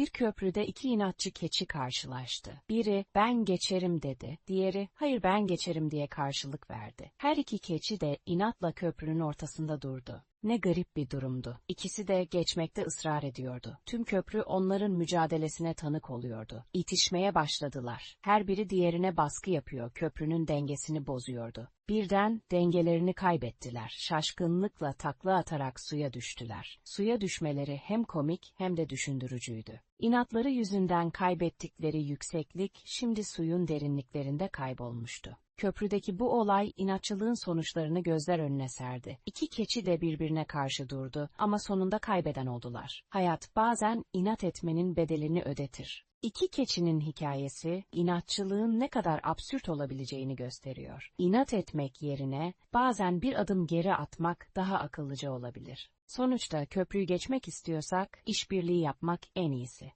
Bir köprüde iki inatçı keçi karşılaştı. Biri ben geçerim dedi, diğeri hayır ben geçerim diye karşılık verdi. Her iki keçi de inatla köprünün ortasında durdu. Ne garip bir durumdu. İkisi de geçmekte ısrar ediyordu. Tüm köprü onların mücadelesine tanık oluyordu. İtişmeye başladılar. Her biri diğerine baskı yapıyor, köprünün dengesini bozuyordu. Birden dengelerini kaybettiler. Şaşkınlıkla takla atarak suya düştüler. Suya düşmeleri hem komik hem de düşündürücüydü. İnatları yüzünden kaybettikleri yükseklik şimdi suyun derinliklerinde kaybolmuştu. Köprüdeki bu olay inatçılığın sonuçlarını gözler önüne serdi. İki keçi de birbirine karşı durdu ama sonunda kaybeden oldular. Hayat bazen inat etmenin bedelini ödetir. İki keçinin hikayesi, inatçılığın ne kadar absürt olabileceğini gösteriyor. İnat etmek yerine bazen bir adım geri atmak daha akıllıca olabilir. Sonuçta köprüyü geçmek istiyorsak işbirliği yapmak en iyisi.